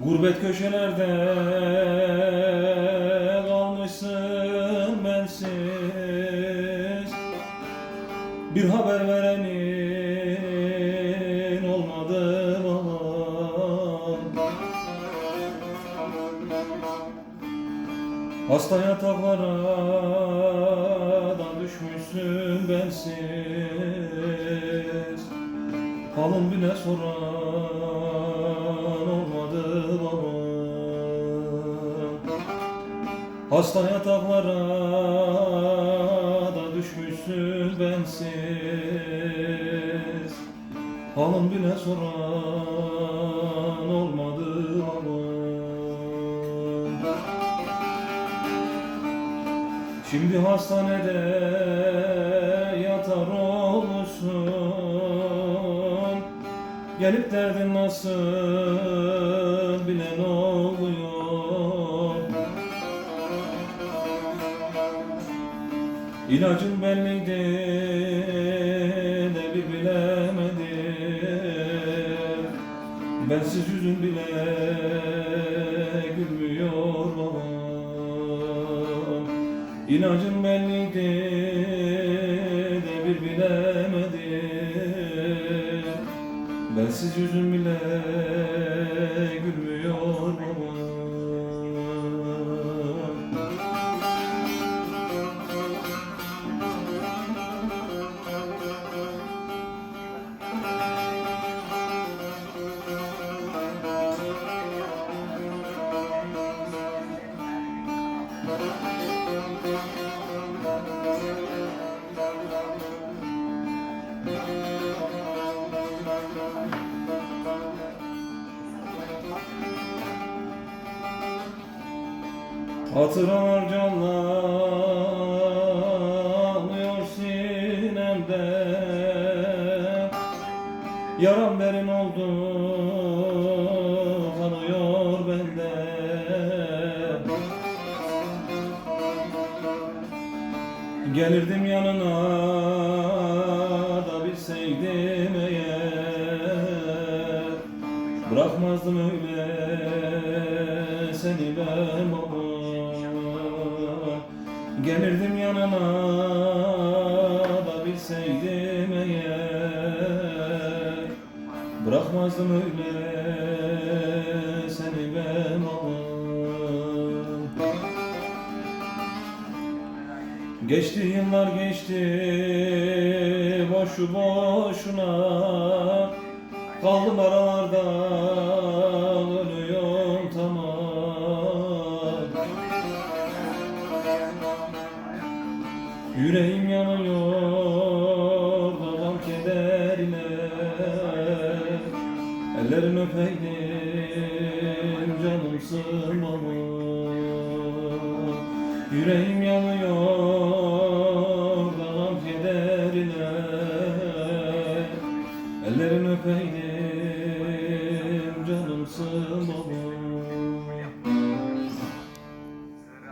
Gurbet köşelerde kalmışsın bensiz. Bir haber verenin olmadı bana Hasta yataklara da düşmüşsün bensiz. Halın bile soran Hasta yataklara da düşmüşsün bensiz. Halın bile soran olmadı baba. Şimdi hastanede yatar olmuşsun Gelip derdin nasıl İlacın belliydi de bir bilemedim. Bensiz yüzün bile gülmüyor bana İlacın belliydi de bir bilemedim. Bensiz yüzüm bile gülmüyor baba Hatıralar canlanıyor sinemde Yaram derin oldu Gelirdim yanına da bilseydim eğer. Bırakmazdım öyle seni ben baba. Gelirdim yanına da bilseydim eğer. Bırakmazdım öyle seni ben baba Geçti yıllar geçti boşu boşuna. Kaldım aralarda ölüyorum tamam. Yüreğim yanıyor babam kederine Ellerini öpeydim canımsın baba Yüreğim yanıyor Canımsın baba